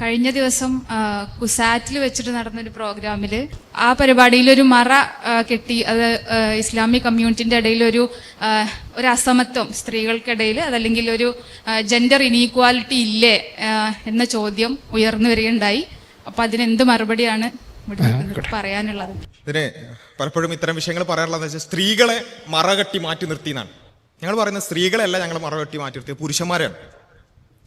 കഴിഞ്ഞ ദിവസം കുസാറ്റിൽ വെച്ചിട്ട് നടന്നൊരു പ്രോഗ്രാമിൽ ആ പരിപാടിയിൽ ഒരു മറ കെട്ടി അത് ഇസ്ലാമിക് കമ്മ്യൂണിറ്റിന്റെ ഇടയിൽ ഒരു ഒരു അസമത്വം സ്ത്രീകൾക്കിടയിൽ അതല്ലെങ്കിൽ ഒരു ജെൻഡർ ഇനീക്വാലിറ്റി ഇല്ലേ എന്ന ചോദ്യം ഉയർന്നു വരികയുണ്ടായി. അപ്പൊ അതിനെന്ത് മറുപടിയാണ് പറയാനുള്ളത്? ഇതിന് പലപ്പോഴും ഇത്തരം വിഷയങ്ങൾ പറയാറുള്ളത് വെച്ചാൽ സ്ത്രീകളെ മറകെട്ടി മാറ്റി നിർത്തി എന്നാണ് ഞങ്ങൾ പറയുന്നത് സ്ത്രീകളെയല്ല ഞങ്ങൾ മറകെട്ടി മാറ്റി നിർത്തിയത് പുരുഷന്മാരെയാണ്.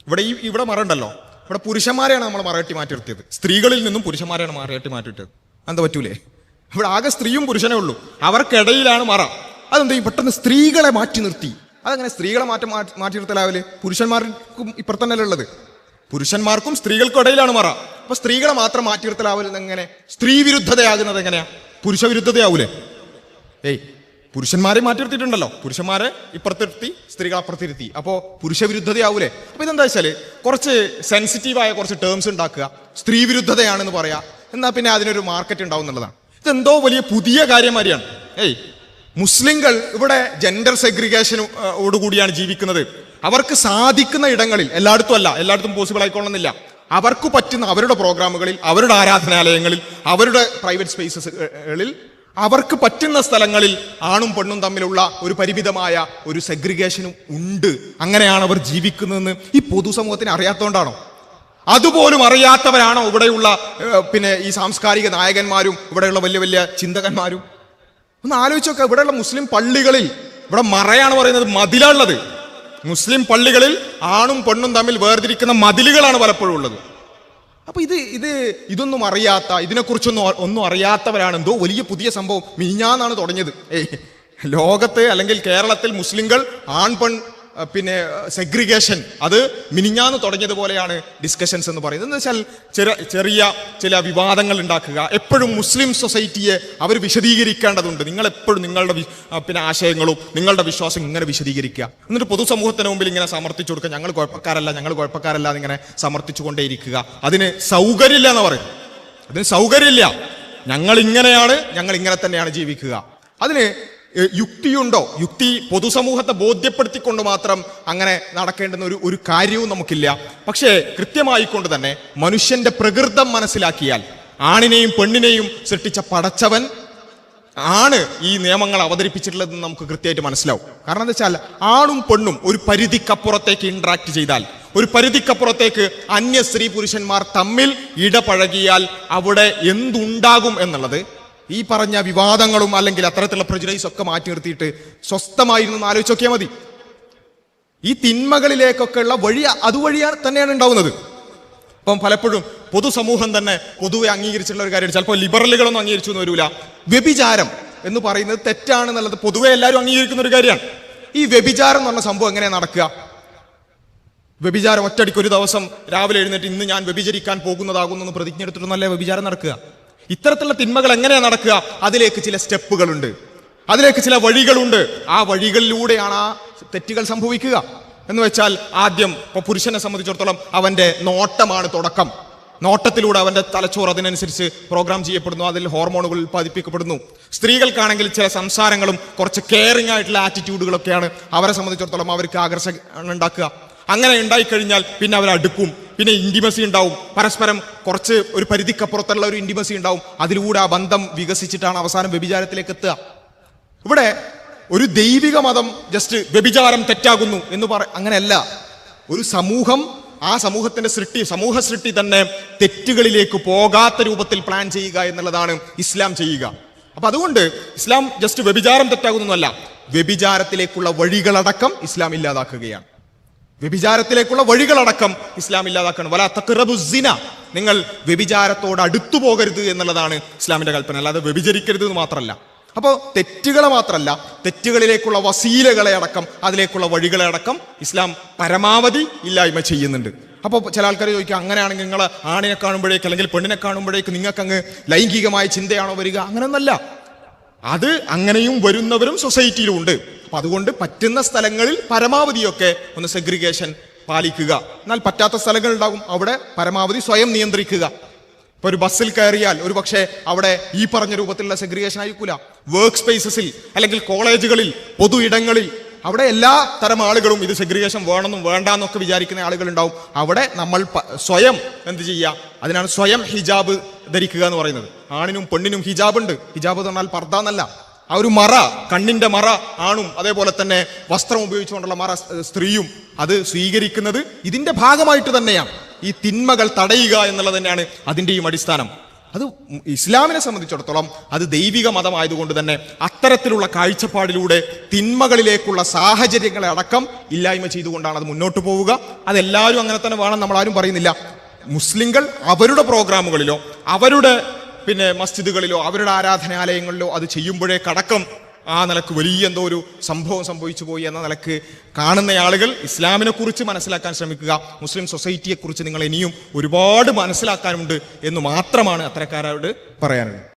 ഇവിടെ ഈ ഇവിടെ മറ ഉണ്ടല്ലോ. ഇവിടെ പുരുഷന്മാരെയാണ് നമ്മൾ മറയട്ടി മാറ്റി നിർത്തിയത് സ്ത്രീകളിൽ നിന്നും പുരുഷന്മാരെയാണ് മറയട്ടി മാറ്റിയിട്ടത് എന്താ പറ്റൂലേ? ഇവിടെ ആകെ സ്ത്രീയും പുരുഷനേ ഉള്ളൂ. അവർക്കിടയിലാണ് മറ. അതെന്താ പെട്ടെന്ന് സ്ത്രീകളെ മാറ്റി നിർത്തി? അതങ്ങനെ സ്ത്രീകളെ മാറ്റം മാറ്റി നിർത്തലാവിൽ പുരുഷന്മാർക്കും ഇപ്പുറത്തന്നല്ലേ ഉള്ളത്. പുരുഷന്മാർക്കും സ്ത്രീകൾക്കും ഇടയിലാണ് മറ. അപ്പൊ സ്ത്രീകളെ മാത്രം മാറ്റി നിർത്തലാവരുത് എങ്ങനെ സ്ത്രീ വിരുദ്ധതയാകുന്നത് എങ്ങനെയാ? പുരുഷ വിരുദ്ധതയാവൂലേ ഏയ് പുരുഷന്മാരെ മാറ്റി നിർത്തിയിട്ടുണ്ടല്ലോ പുരുഷന്മാരെ ഇപ്പുറത്തിരുത്തി സ്ത്രീകൾ അപ്പുറത്തിരുത്തി. അപ്പോൾ പുരുഷ വിരുദ്ധതയാവൂലേ അപ്പോൾ ഇതെന്താ വെച്ചാൽ കുറച്ച് സെൻസിറ്റീവായ കുറച്ച് ടേംസ് ഉണ്ടാക്കുക. സ്ത്രീ വിരുദ്ധതയാണെന്ന് പറയാ. എന്നാൽ പിന്നെ അതിനൊരു മാർക്കറ്റ് ഉണ്ടാവും എന്നുള്ളതാണ്. ഇതെന്തോ വലിയ പുതിയ കാര്യം മാതിരിയാണ് ഏയ് മുസ്ലിങ്ങൾ ഇവിടെ ജെൻഡർ സെഗ്രിഗേഷനോടുകൂടിയാണ് ജീവിക്കുന്നത്. അവർക്ക് സാധിക്കുന്ന ഇടങ്ങളിൽ എല്ലായിടത്തും അല്ല എല്ലായിടത്തും പോസിബിൾ ആയിക്കൊള്ളുന്നില്ല. അവർക്ക് പറ്റുന്ന അവരുടെ പ്രോഗ്രാമുകളിൽ അവരുടെ ആരാധനാലയങ്ങളിൽ അവരുടെ പ്രൈവറ്റ് സ്പേസസുകളിൽ അവർക്ക് പറ്റുന്ന സ്ഥലങ്ങളിൽ ആണും പെണ്ണും തമ്മിലുള്ള ഒരു പരിമിതമായ ഒരു സെഗ്രിഗേഷനും ഉണ്ട്. അങ്ങനെയാണ് അവർ ജീവിക്കുന്നതെന്ന് ഈ പൊതുസമൂഹത്തിന് അറിയാത്തതുകൊണ്ടാണോ അതുപോലും അറിയാത്തവരാണോ ഇവിടെയുള്ള പിന്നെ ഈ സാംസ്കാരിക നായകന്മാരും ഇവിടെയുള്ള വലിയ വലിയ ചിന്തകന്മാരും? ഒന്ന് ആലോചിച്ച് നോക്കുക ഇവിടെയുള്ള മുസ്ലിം പള്ളികളിൽ ഇവിടെ മറയാണ് പറയുന്നത് മതിലുള്ളത് മുസ്ലിം പള്ളികളിൽ ആണും പെണ്ണും തമ്മിൽ വേർതിരിക്കുന്ന മതിലുകളാണ് പലപ്പോഴും ഉള്ളത്. അപ്പൊ ഇത് ഇത് ഇതൊന്നും അറിയാത്ത ഇതിനെക്കുറിച്ചൊന്നും ഒന്നും അറിയാത്തവരാണ് എന്തോ വലിയ പുതിയ സംഭവം. മിഞ്ഞാന്നാണ് തുടങ്ങിയത്. ഏയ് ലോകത്ത് അല്ലെങ്കിൽ കേരളത്തിൽ മുസ്ലിങ്ങൾ ആൺ പെൺ അഹ് പിന്നെ സെഗ്രിഗേഷൻ അത് മിനിഞ്ഞാന്ന് തുടങ്ങിയതുപോലെയാണ് ഡിസ്കഷൻസ് എന്ന് പറയുന്നത്. എന്ന് വെച്ചാൽ ചെറിയ ചെറിയ ചില വിവാദങ്ങൾ ഉണ്ടാക്കുക. എപ്പോഴും മുസ്ലിം സൊസൈറ്റിയെ അവർ വിശദീകരിക്കേണ്ടതുണ്ട്. നിങ്ങൾ എപ്പോഴും നിങ്ങളുടെ പിന്നെ ആശയങ്ങളും നിങ്ങളുടെ വിശ്വാസം ഇങ്ങനെ വിശദീകരിക്കുക. എന്നിട്ട് പൊതുസമൂഹത്തിന് മുമ്പിൽ ഇങ്ങനെ സമർത്ഥിച്ചു കൊടുക്കുക. ഞങ്ങൾ കുഴപ്പക്കാരല്ല ഞങ്ങൾ കുഴപ്പക്കാരല്ല എന്നിങ്ങനെ കൊണ്ടേയിരിക്കുക അതിന് സൗകര്യമില്ല എന്ന് പറയും. അതിന് സൗകര്യമില്ല. ഞങ്ങൾ ഇങ്ങനെയാണ് ഞങ്ങൾ ഇങ്ങനെ തന്നെയാണ് ജീവിക്കുക. അതിന് യുക്തിയുണ്ടോ? യുക്തി പൊതുസമൂഹത്തെ ബോധ്യപ്പെടുത്തിക്കൊണ്ട് മാത്രം അങ്ങനെ നടക്കേണ്ടുന്ന ഒരു ഒരു കാര്യവും നമുക്കില്ല. പക്ഷേ കൃത്യമായിക്കൊണ്ട് തന്നെ മനുഷ്യന്റെ പ്രകൃതം മനസ്സിലാക്കിയാൽ ആണിനെയും പെണ്ണിനെയും സൃഷ്ടിച്ച പടച്ചവൻ ആണ് ഈ നിയമങ്ങൾ അവതരിപ്പിച്ചിട്ടുള്ളതെന്ന് നമുക്ക് കൃത്യമായിട്ട് മനസ്സിലാവും. കാരണം എന്താ വെച്ചാൽ ആണും പെണ്ണും ഒരു പരിധിക്കപ്പുറത്തേക്ക് ഇന്ററാക്ട് ചെയ്താൽ ഒരു പരിധിക്കപ്പുറത്തേക്ക് അന്യ സ്ത്രീ പുരുഷന്മാർ തമ്മിൽ ഇടപഴകിയാൽ അവിടെ എന്തുണ്ടാകും എന്നുള്ളത് ഈ പറഞ്ഞ വിവാദങ്ങളും അല്ലെങ്കിൽ അത്തരത്തിലുള്ള പ്രജുഡൈസ് ഒക്കെ മാറ്റി നിർത്തിയിട്ട് സ്വസ്ഥമായിരുന്നു ആലോചിച്ച് നോക്കിയാൽ മതി. ഈ തിന്മകളിലേക്കൊക്കെയുള്ള വഴി അതുവഴിയാണ് തന്നെയാണ് ഉണ്ടാവുന്നത്. അപ്പം പലപ്പോഴും പൊതുസമൂഹം തന്നെ പൊതുവെ അംഗീകരിച്ചിട്ടുള്ള ഒരു കാര്യമാണ്. ചിലപ്പോൾ ലിബറലുകളൊന്നും അംഗീകരിച്ചു എന്ന് വരില്ല വ്യഭിചാരം എന്ന് പറയുന്നത് തെറ്റാണെന്നുള്ളത് പൊതുവെ എല്ലാവരും അംഗീകരിക്കുന്ന ഒരു കാര്യമാണ്. ഈ വ്യഭിചാരം എന്ന് പറഞ്ഞ സംഭവം എങ്ങനെയാണ് നടക്കുക? വ്യഭിചാരം ഒറ്റടിക്ക് ഒരു ദിവസം രാവിലെ എഴുന്നേറ്റ് ഇന്ന് ഞാൻ വ്യഭിചരിക്കാൻ പോകുന്നതാകുന്നു എന്ന് പ്രതിജ്ഞ എടുത്തിട്ടൊന്നല്ലേ വ്യഭിചാരം നടക്കുക? ഇത്തരത്തിലുള്ള തിന്മകൾ എങ്ങനെയാണ് നടക്കുക? അതിലേക്ക് ചില സ്റ്റെപ്പുകളുണ്ട്. അതിലേക്ക് ചില വഴികളുണ്ട്. ആ വഴികളിലൂടെയാണ് ആ തെറ്റുകൾ സംഭവിക്കുക. എന്ന് വെച്ചാൽ ആദ്യം ഇപ്പൊ പുരുഷനെ സംബന്ധിച്ചിടത്തോളം അവന്റെ നോട്ടമാണ് തുടക്കം. നോട്ടത്തിലൂടെ അവന്റെ തലച്ചോറ് അതിനനുസരിച്ച് പ്രോഗ്രാം ചെയ്യപ്പെടുന്നു. അതിൽ ഹോർമോണുകൾ ഉൽപ്പാദിപ്പിക്കപ്പെടുന്നു. സ്ത്രീകൾക്കാണെങ്കിൽ ചില സംസാരങ്ങളും കുറച്ച് കെയറിംഗ് ആയിട്ടുള്ള ആറ്റിറ്റ്യൂഡുകളൊക്കെയാണ് അവരെ സംബന്ധിച്ചിടത്തോളം അവർക്ക് ആകർഷണം ഉണ്ടാക്കുക. അങ്ങനെ ഉണ്ടായിക്കഴിഞ്ഞാൽ പിന്നെ അവർ അടുക്കും പിന്നെ ഇന്റിമസി ഉണ്ടാവും. പരസ്പരം കുറച്ച് ഒരു പരിധിക്കപ്പുറത്തുള്ള ഒരു ഇന്റിമസി ഉണ്ടാവും. അതിലൂടെ ആ ബന്ധം വികസിച്ചിട്ടാണ് അവസാനം വ്യഭിചാരത്തിലേക്ക് എത്തുക. ഇവിടെ ഒരു ദൈവിക മതം ജസ്റ്റ് വ്യഭിചാരം തെറ്റാകുന്നു എന്ന് പറ അങ്ങനെയല്ല. ഒരു സമൂഹം ആ സമൂഹത്തിന്റെ സൃഷ്ടി സമൂഹ സൃഷ്ടി തന്നെ തെറ്റുകളിലേക്ക് പോകാത്ത രൂപത്തിൽ പ്ലാൻ ചെയ്യുക എന്നുള്ളതാണ് ഇസ്ലാം ചെയ്യുക. അപ്പൊ അതുകൊണ്ട് ഇസ്ലാം ജസ്റ്റ് വ്യഭിചാരം തെറ്റാകുന്നല്ല വ്യഭിചാരത്തിലേക്കുള്ള വഴികളടക്കം ഇസ്ലാം ഇല്ലാതാക്കുകയാണ്. വ്യഭിചാരത്തിലേക്കുള്ള വഴികളടക്കം ഇസ്ലാം ഇല്ലാതാക്കണം. വല തക്കറബുസിന നിങ്ങൾ വ്യഭിചാരത്തോട് അടുത്തു പോകരുത് എന്നുള്ളതാണ് ഇസ്ലാമിന്റെ കൽപ്പന. അല്ലാതെ വ്യഭിചരിക്കരുത് എന്ന് മാത്രമല്ല. അപ്പോൾ തെറ്റുകളെ മാത്രമല്ല തെറ്റുകളിലേക്കുള്ള വസീലകളെ അടക്കം അതിലേക്കുള്ള വഴികളെ അടക്കം ഇസ്ലാം പരമാവധി ഇല്ലായ്മ ചെയ്യുന്നുണ്ട്. അപ്പോൾ ചില ആൾക്കാർ ചോദിക്കുക അങ്ങനെയാണെങ്കിൽ നിങ്ങൾ ആണിനെ കാണുമ്പോഴേക്ക് അല്ലെങ്കിൽ പെണ്ണിനെ കാണുമ്പോഴേക്ക് നിങ്ങൾക്കങ്ങ് ലൈംഗികമായ ചിന്തയാണോ വരിക? അങ്ങനെയൊന്നല്ല. അത് അങ്ങനെയും വരുന്നവരും സൊസൈറ്റിയിലും ഉണ്ട് അപ്പൊ അതുകൊണ്ട് പറ്റുന്ന സ്ഥലങ്ങളിൽ പരമാവധിയൊക്കെ ഒന്ന് സെഗ്രിഗേഷൻ പാലിക്കുക. എന്നാൽ പറ്റാത്ത സ്ഥലങ്ങൾ ഉണ്ടാകും അവിടെ പരമാവധി സ്വയം നിയന്ത്രിക്കുക. ഇപ്പൊ ഒരു ബസ്സിൽ കയറിയാൽ ഒരു പക്ഷേ അവിടെ ഈ പറഞ്ഞ രൂപത്തിലുള്ള സെഗ്രിഗേഷൻ ആയിരിക്കില്ല വർക്ക് സ്പേസസിൽ അല്ലെങ്കിൽ കോളേജുകളിൽ പൊതു ഇടങ്ങളിൽ അവിടെ എല്ലാ തരം ആളുകളും ഇത് സെഗ്രിഗേഷൻ വേണമെന്നും വേണ്ടാന്നൊക്കെ വിചാരിക്കുന്ന ആളുകളുണ്ടാവും. അവിടെ നമ്മൾ സ്വയം എന്ത് ചെയ്യുക? അതിനാണ് സ്വയം ഹിജാബ് ധരിക്കുക എന്ന് പറയുന്നത്. ആണിനും പെണ്ണിനും ഹിജാബ് ഉണ്ട് ഹിജാബ് എന്ന് പറഞ്ഞാൽ പർദ്ദ എന്നല്ല. ആ ഒരു മറ കണ്ണിന്റെ മറ ആണും അതേപോലെ തന്നെ വസ്ത്രം ഉപയോഗിച്ചുകൊണ്ടുള്ള മറ സ്ത്രീയും അത് സ്വീകരിക്കുന്നത് ഇതിന്റെ ഭാഗമായിട്ട് തന്നെയാണ്. ഈ തിന്മകൾ തടയുക എന്നുള്ളത് തന്നെയാണ് അതിന്റെയും അടിസ്ഥാനം. അത് ഇസ്ലാമിനെ സംബന്ധിച്ചിടത്തോളം അത് ദൈവിക മതമായതുകൊണ്ട് തന്നെ അത്തരത്തിലുള്ള കാഴ്ചപ്പാടിലൂടെ തിന്മകളിലേക്കുള്ള സാഹചര്യങ്ങളെ അടക്കം ഇല്ലായ്മ ചെയ്തുകൊണ്ടാണ് അത് മുന്നോട്ട് പോവുക. അതെല്ലാവരും അങ്ങനെ തന്നെ വേണം നമ്മൾ ആരും പറയുന്നില്ല. മുസ്ലിങ്ങൾ അവരുടെ പ്രോഗ്രാമുകളിലോ അവരുടെ പിന്നെ മസ്ജിദുകളിലോ അവരുടെ ആരാധനാലയങ്ങളിലോ അത് ചെയ്യുമ്പോഴേ കടക്കം. ആ നിലയ്ക്ക് വലിയ എന്തോ ഒരു സംഭവം സംഭവിച്ചു പോയി എന്ന നിലയ്ക്ക് കാണുന്ന ആളുകൾ ഇസ്ലാമിനെ കുറിച്ച് മനസ്സിലാക്കാൻ ശ്രമിക്കുക. മുസ്ലിം സൊസൈറ്റിയെ കുറിച്ച് നിങ്ങൾ ഇനിയും ഒരുപാട് മനസ്സിലാക്കാനുണ്ട് എന്ന് മാത്രമാണ് അത്തരക്കാരോട് പറയാനുള്ളത്.